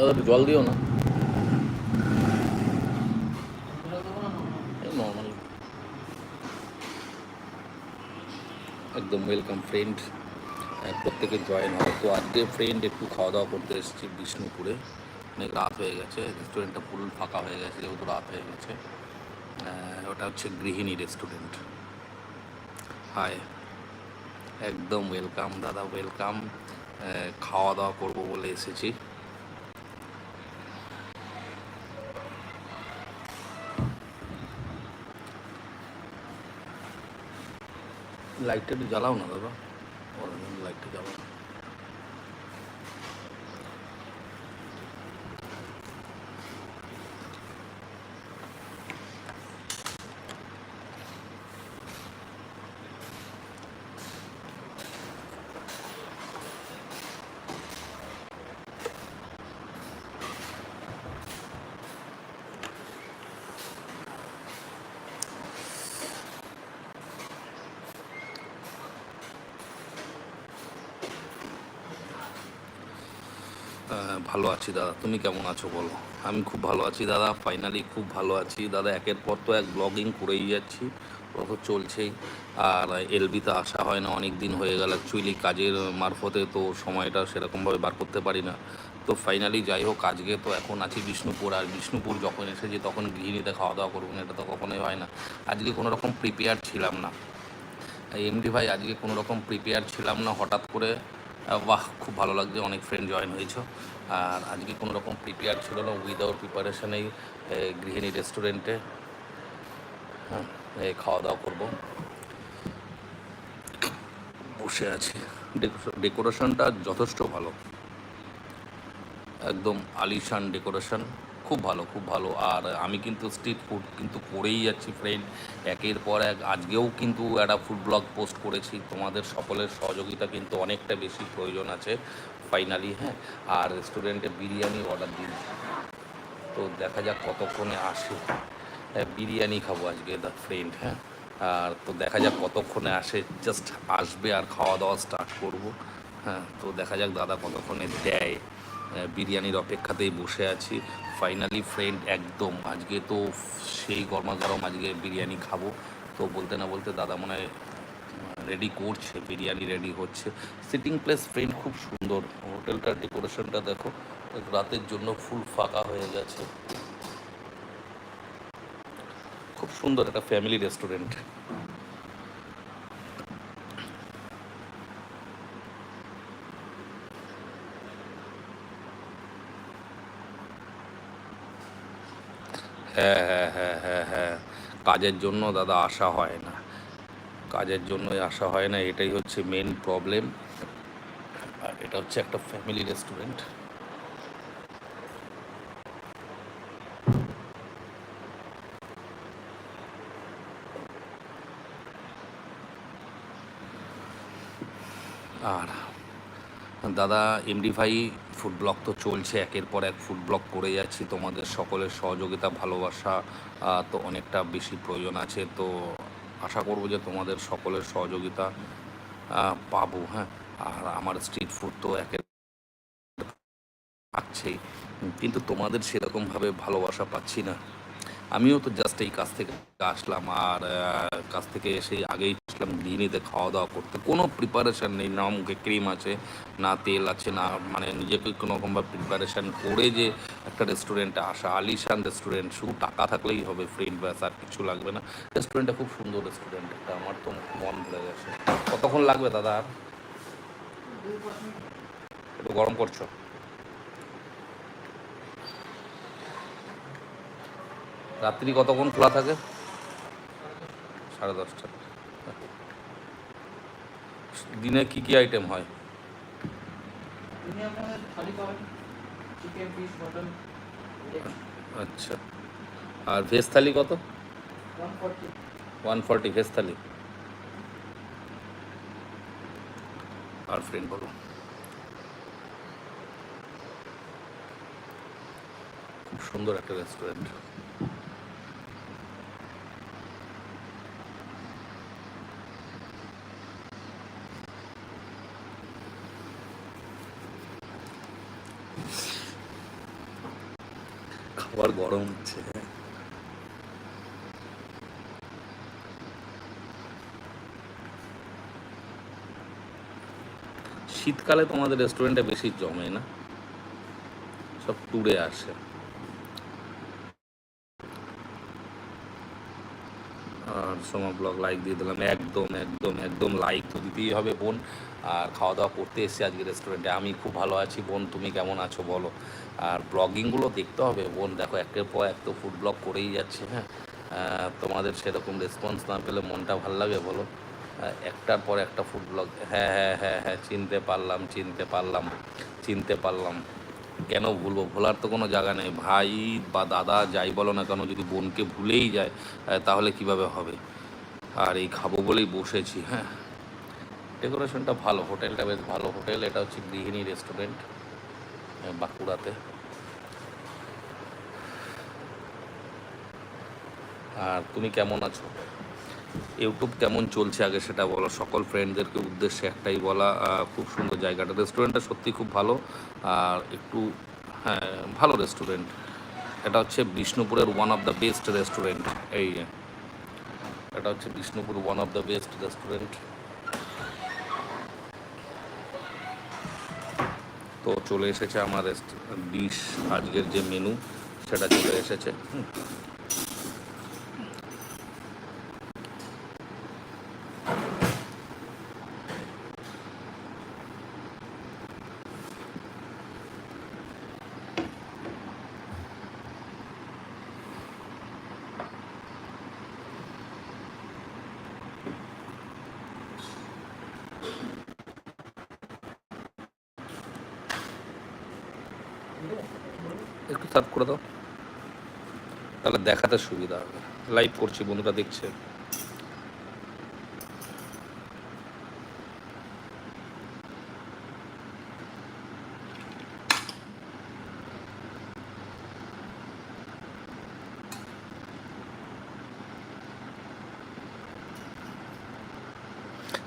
দাদা একটু জল দিও না। নর্মাল একদম ওয়েলকাম ফ্রেন্ড প্রত্যেকে জয়েন হয় তো আজকে ফ্রেন্ড একটু খাওয়া দাওয়া করতে এসেছি বিষ্ণুপুরে। অনেক রাত হয়ে গেছে। রেস্টুরেন্টটা ফুল ফাঁকা হয়ে গেছে, যেহেতু রাত হয়ে গেছে। ওটা হচ্ছে গৃহিণী রেস্টুরেন্ট হাই একদম ওয়েলকাম দাদা ওয়েলকাম খাওয়া দাওয়া করব বলে এসেছি। লাইটটা একটু জ্বালাও না দাদা লাইটটা জ্বালাও না আহ, ভালো আছি দাদা। তুমি কেমন আছো বলো? আমি খুব ভালো আছি দাদা। ফাইনালি খুব ভালো আছি। দাদা, একের পর তো এক ব্লগিং করেই যাচ্ছি। কত চলছেই আর এলবিতে আসা হয় না অনেক দিন হয়ে গেল। অ্যাকচুয়ালি কাজের মারফতে তো সময়টা সেরকমভাবে বার করতে পারি না। তো ফাইনালি যাই হোক, আজকে তো এখন আছি বিষ্ণুপুর। আর বিষ্ণুপুর যখন এসেছি, তখন গৃহিণীতে খাওয়া দাওয়া করব, এটা তো কখনোই হয় না। আজকে কোনো রকম প্রিপেয়ার ছিলাম না। এমডি ভাই, আজকে কোনো রকম প্রিপেয়ার ছিলাম না। হঠাৎ করে বাহ, খুব ভালো লাগছে, অনেক ফ্রেন্ড জয়েন হয়েছো। আর আজকে কোনো রকম প্রিপেয়ার ছিল না উইদাউট প্রিপারেশানেই গৃহিণী রেস্টুরেন্টে হ্যাঁ খাওয়া দাওয়া করব। বসে আছি। ডেকোরেশনটা যথেষ্ট ভালো। একদম আলিশান ডেকোরেশন খুব ভালো খুব ভালো। আর আমি কিন্তু স্ট্রিট ফুড কিন্তু করেই যাচ্ছি ফ্রেন্ড একের পর এক আজকেও কিন্তু একটা ফুড ব্লগ পোস্ট করেছি। তোমাদের সকলের সহযোগিতা কিন্তু অনেকটা বেশি প্রয়োজন আছে ফাইনালি হ্যাঁ। আর রেস্টুরেন্টে বিরিয়ানি অর্ডার দিয়েছি তো দেখা যাক কতক্ষণে আসে। হ্যাঁ, বিরিয়ানি খাব আজকে দ্য ফ্রেন্ড হ্যাঁ। আর তো দেখা যাক কতক্ষণে আসে জাস্ট আসবে আর খাওয়া দাওয়া স্টার্ট করব। হ্যাঁ তো দেখা যাক দাদা কতক্ষণে দেয়। বিরিয়ানির অপেক্ষাতেই বসে আছি। ফাইনালি ফ্রেন্ড একদম। আজকে তো সেই গরমা গরম আজকে বিরিয়ানি খাব। তো বলতে না বলতে দাদা মনে হয় রেডি করছে, বিরিয়ানি রেডি হচ্ছে। সিটিং প্লেস ফ্রেন্ড খুব সুন্দর। হোটেলটার ডেকোরেশনটা দেখো। রাতের জন্য ফুল ফাঁকা হয়ে গেছে। খুব সুন্দর একটা ফ্যামিলি রেস্টুরেন্ট হ্যাঁ হ্যাঁ হ্যাঁ হ্যাঁ হ্যাঁ। কাজের জন্য দাদা আসা হয় না। কাজের জন্যই আসা হয় না, এটাই হচ্ছে মেন প্রবলেম আর এটা হচ্ছে একটা ফ্যামিলি রেস্টুরেন্ট আর দাদা এমডি ভাই ফুড ব্লক তো চলছে, একের পর এক ফুড ব্লক করে যাচ্ছি। তোমাদের সকলের সহযোগিতা, ভালোবাসা তো অনেকটা বেশি প্রয়োজন আছে। তো আশা করব যে তোমাদের সকলের সহযোগিতা পাবো হ্যাঁ। আর আমার স্ট্রিট ফুড তো একের পাচ্ছেই কিন্তু তোমাদের সেরকমভাবে ভালোবাসা পাচ্ছি না। আমিও তো জাস্ট এই কাজ থেকে আসলাম আর কাজ থেকে এসে আগেই আসলাম গৃহিণীতে খাওয়া দাওয়া করতে। কোনো প্রিপারেশান নেই, না মুখে ক্রিম আছে, না তেল আছে, না মানে নিজেকে কোনো রকমভাবে প্রিপারেশান করে যে একটা রেস্টুরেন্টে আসা। আলিশান রেস্টুরেন্ট শুধু টাকা থাকলেই হবে ফ্রেন্ড ব্যাস, আর কিছু লাগবে না। রেস্টুরেন্টটা খুব সুন্দর রেস্টুরেন্ট একটা আমার তো মন ভরে গেছে। কতক্ষণ লাগবে দাদা? আর একটু গরম করছ? রাত্রি কতক্ষণ খোলা থাকে? সাড়ে দশটা। দিনে কি কি আইটেম হয়? আচ্ছা। আর ভেজ থালি কত? One forty one forty veg thali. আর ফ্রেন্ড বলো খুব সুন্দর একটা রেস্টুরেন্ট আবার গরম হচ্ছে। শীতকালে তোমাদের রেস্টুরেন্টে বেশি জমে না? সব ট্যুরে আসে। সোমা ব্লগ লাইক দিয়ে দিলাম। একদম একদম একদম লাইক তো দিতেই হবে বোন। আর খাওয়া দাওয়া করতে এসেছি আজকে রেস্টুরেন্টে আমি খুব ভালো আছি বোন, তুমি কেমন আছো বলো? আর ব্লগিংগুলো দেখতে হবে বোন। দেখো, একের পর এক তো ফুড ব্লগ করেই যাচ্ছে হ্যাঁ? তোমাদের সেরকম রেসপন্স না পেলে মনটা ভালো লাগে বলো? একটার পর একটা ফুড ব্লগ হ্যাঁ হ্যাঁ হ্যাঁ হ্যাঁ চিনতে পারলাম চিনতে পারলাম চিনতে পারলাম। কেন ভুলবো? ভোলার তো কোনো জায়গা নেই। ভাই বা দাদা যাই বলো না কেন, যদি বোনকে ভুলেই যায় তাহলে কীভাবে হবে? আর এই খাব বলেই বসেছি হ্যাঁ। ডেকোরেশনটা ভালো, হোটেলটা বেশ ভালো হোটেল। এটা হচ্ছে গৃহিণী রেস্টুরেন্ট বাঁকুড়াতে। আর তুমি কেমন আছো? ইউটিউব কেমন চলছে আগে সেটা বলো, সকল ফ্রেন্ডদেরকে উদ্দেশ্যে একটাই বলা খুব সুন্দর জায়গাটা। রেস্টুরেন্টটা সত্যি খুব ভালো, আর একটু হ্যাঁ ভালো রেস্টুরেন্ট এটা হচ্ছে বিষ্ণুপুরের one of the best restaurant এই এটা হচ্ছে Bishnupur one of the best restaurant তো চলে এসেছে আমার ডিশ আজকের যে মেনু সেটা চলে এসেছে। সার্ভ করে দাও। তাহলে দেখাতে সুবিধা হবে। লাইভ করছি, বন্ধুরা দেখছে।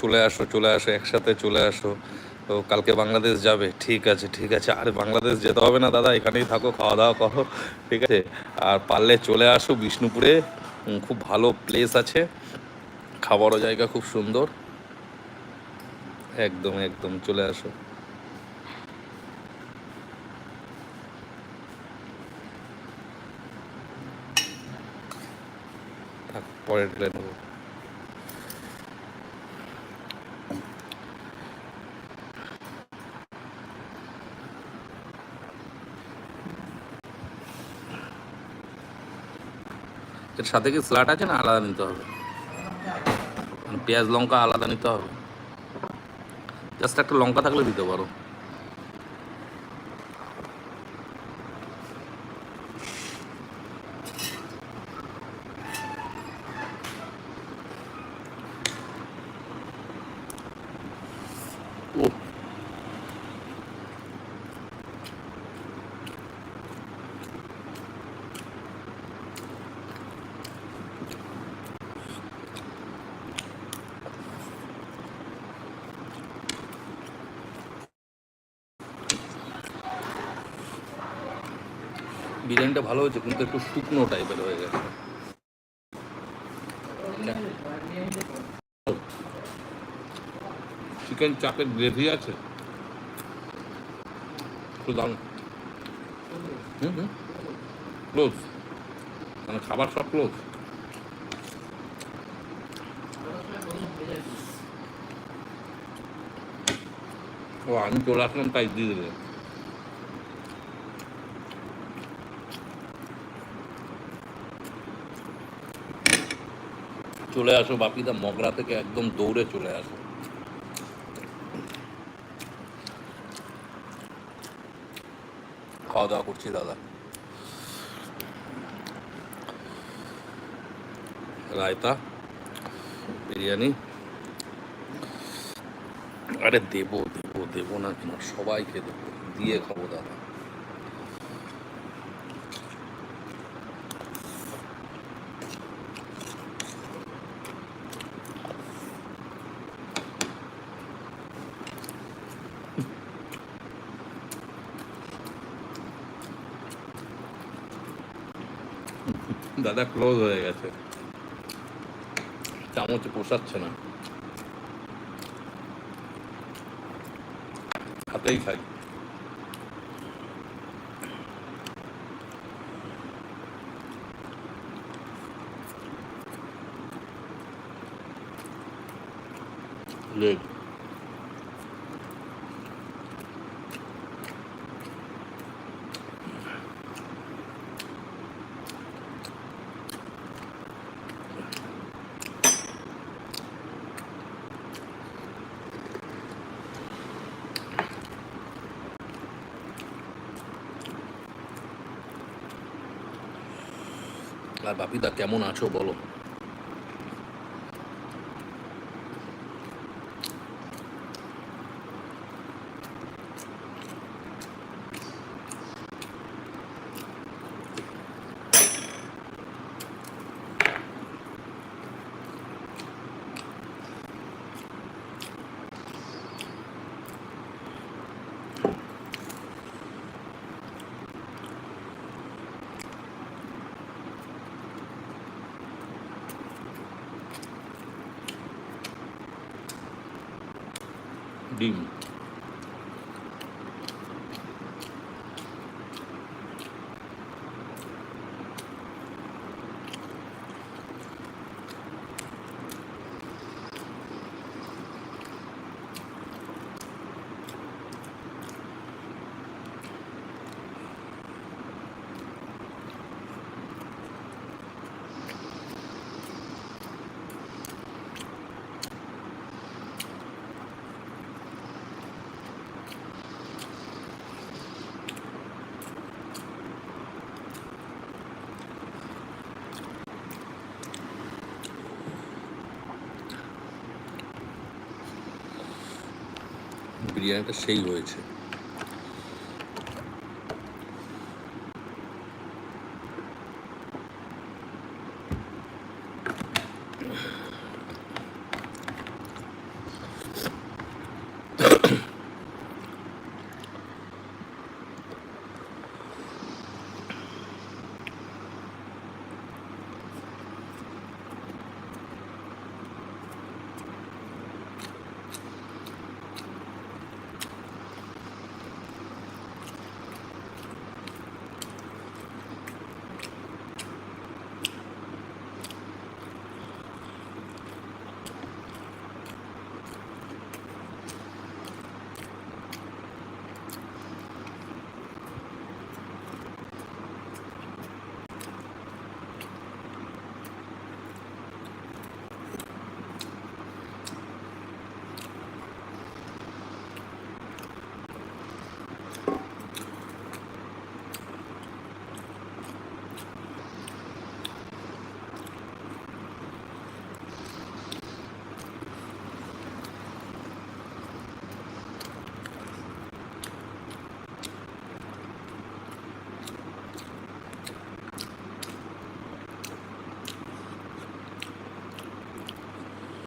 চলে আসো চলে আসো, একসাথে চলে আসো। তো কালকে বাংলাদেশ যাবে। ঠিক আছে ঠিক আছে। আরে বাংলাদেশ যেতে হবে না দাদা, এখানেই থাকো খাওয়া দাওয়া করো, ঠিক আছে? আর পারলে চলে আসো বিষ্ণুপুরে। খুব ভালো প্লেস আছে। খাবারও জায়গা খুব সুন্দর। একদম একদম, চলে আসো। থাক পরে এর সাথে কি স্লাট আছে না আলাদা নিতে হবে? মানে পেঁয়াজ, লঙ্কা আলাদা নিতে হবে। জাস্ট একটা লঙ্কা থাকলে দিতে পারো। বিরিয়ানিটা ভালো হয়েছে, কিন্তু একটু শুকনো টাইপের হয়ে গেছে। চিকেন চাপের গ্রেভি আছে? ক্লোজ মানে খাবার সব ক্লোজ ও, আমি চলে আসলাম, তাই দিয়ে দেবে। চলে আসো, বাপিদা মগরা থেকে একদম দৌড়ে চলে আসো। খাওয়া দাওয়া করছি, দাদা। রায়তা, বিরিয়ানি। আরে দেবো দেবো দেবো না কেন? সবাইকে দেবো। দিয়ে খাব, দাদা। দাদা ক্লোজ হয়ে গেছে। চামচে পোষাচ্ছে না। হাতেই খাই। লেগ বাপিদা কেমন আছো বলো? 定 বিরিয়ানিটা সেই হয়েছে